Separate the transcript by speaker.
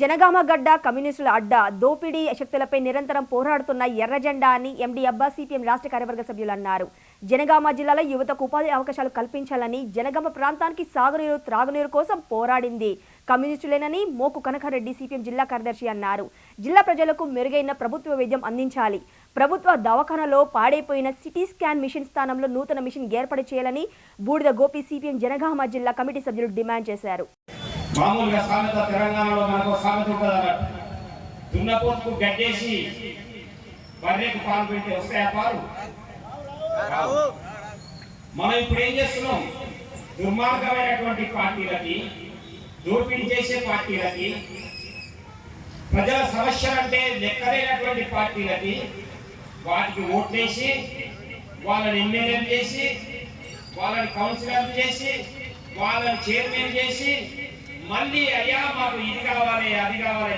Speaker 1: జనగామ గడ్డ కమ్యూనిస్టుల అడ్డా. దోపిడీ శక్తులపై నిరంతరం పోరాడుతున్న ఎర్రజెండా అని ఎండి అబ్బా సిపిఎం రాష్ట్ర కార్యవర్గ సభ్యులు అన్నారు. జనగామ జిల్లాలో యువతకు ఉపాధి అవకాశాలు కల్పించాలని జనగామ ప్రాంతానికి సాగునీరు త్రాగునీరు కోసం పోరాడింది. కమ్యూనిస్టులేనని మోకు కనకారెడ్డి సిపిఎం జిల్లా కార్యదర్శి అన్నారు. జిల్లా ప్రజలకు మెరుగైన ప్రభుత్వ వైద్యం అందించాలి. ప్రభుత్వ దవాఖానలో పాడైపోయిన సిటీ స్కాన్ మిషన్ స్థానంలో నూతన మిషన్ ఏర్పాటు చేయాలని బూడిద గోపి సిపిఎం జనగామ జిల్లా కమిటీ సభ్యులు డిమాండ్ చేశారు.
Speaker 2: మామూలుగా సామెత తెలంగాణలో మనకు ఒక సామెత ఉంటుంది అన్నట్టు దున్నపోతుకు గడ్డేసి బర్రెకు పాలు పెట్టి వస్తాయా పాలు? రావు. మనం ఇప్పుడు ఏం చేస్తున్నాం? దుర్మార్గమైనటువంటి పార్టీలకి దోపిడీ చేసే పార్టీలకి ప్రజల సమస్యలంటే లెక్కలేనటువంటి పార్టీలకి వాటికి ఓట్లేసి వాళ్ళని ఎమ్మెల్యేలు చేసి వాళ్ళని కౌన్సిలర్లు చేసి వాళ్ళని చైర్మన్ చేసి మళ్ళీ అయ్యా మాకు ఇది కావాలి అది కావాలి